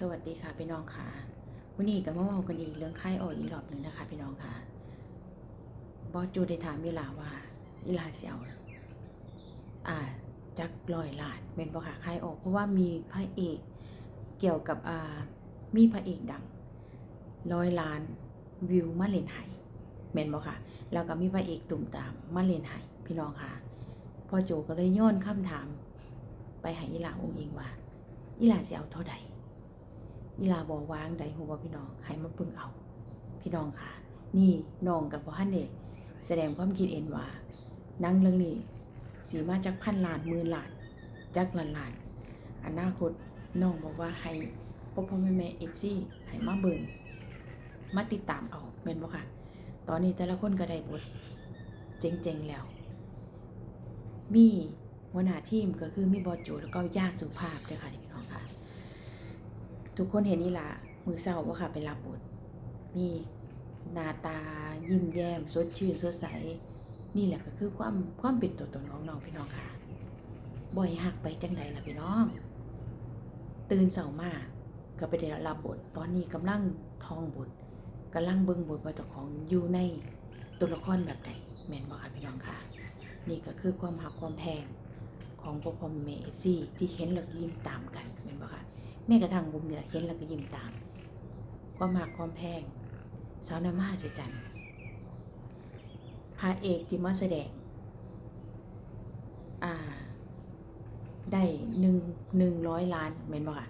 สวัสดีค่ะพี่น้องค่ะวันนี้ก็มาเมากันอีกเรื่องไข้ออกอีกรอบหนึ่งนะคะ พี่น้องค่ะบอสจูได้ถามเวลาว่าอีลาเสียวอ่าจักลอยลาดเมนบอค่ะไข้ออกเพราะว่ามีพระเอกเกี่ยวกับอ่ามีพระเอกดังร้อยล้านวิวมาเลนไห้เมนบอค่ะ แล้วก็มีพระเอกตุ่มตามมาเลนไห้พี่น้องค่ะพ่อโจก็เลยย้อนคำถาม ไปห้อีลาองค์เองว่าอีลาเสิเอาเท่าใด อีลาบอกวางใดหัวพี่น้องให้มาปึงเอา พี่น้องค่ะ นี่น้องกับพ่อฮันเดแสดงความคิดเห็นว่านั่งเรื่องนี้สีมาจากพันล้านหมื่นล้านจากล้านล้านอนาคตน้องบอกว่าให้พ่อพ่อแม่แม่เอฟซีให้มาเบิ่งมาติดตามเอาแม่นบ่ค่ะ ตอนนี้แต่ละคนก็ได้บทเจ๋งๆแล้ว มีหัวหน้าทีมก็คือมีบอสโจแล้วก็ญาสุภาพด้วยค่ะพี่น้องค่ะ ทุกคนเห็นนี่ละมือเศร้าว่าค่ะไปรับบทมีหน้าตายิ้มแย้มสดชื่นสดใส นี่แหละก็คือความความเป็นตัวตนของน้องพี่น้องค่ะ บ่อยหักไปจังใดล่ะพี่น้อง ตื่นเสามาก็ไปได้รับบท ตอนนี้กำลังท่องบทกำลังเบิ่งบทว่าเจ้าของอยู่ในตัวละครแบบใดแม่นบ่ค่ะพี่น้องค่ะ นี่ก็คือความหักความแพงของพ่อพ่อแม่เอฟซีที่เห็นแล้วก็ยิ้มตามกัน แม่กระทั่งบุมเนี่ยเห็นแล้วก็ยิ้มตามความหักความแพง สาวน้ำมหาศจรรย์พระเอกที่มาแสดง อ่า ได้หนึ่งหนึ่งร้อยล้านเมนบอกค่ะ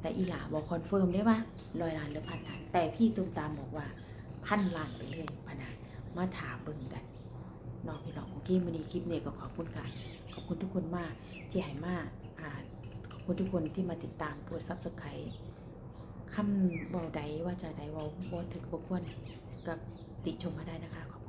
แต่อีหล่าบอกคอนเฟิร์มได้ว่าร้อยล้านหรือพันล้าน แต่พี่ตุ้มตามบอกว่าพันล้านไปเลยพนามาถามเบิ่งกันน้องพี่น้องโอเควันนี้คลิปเนี้ก็ขอบคุณค่ะ ขอบคุณทุกคนมากที่ให้มาอ่า คุณทุกคนที่มาติดตามกดซับสไครต์คำเบาใดว่าจะใดเว่าบ่ถึกบ่ควรกับติชมมาได้นะคะขอบ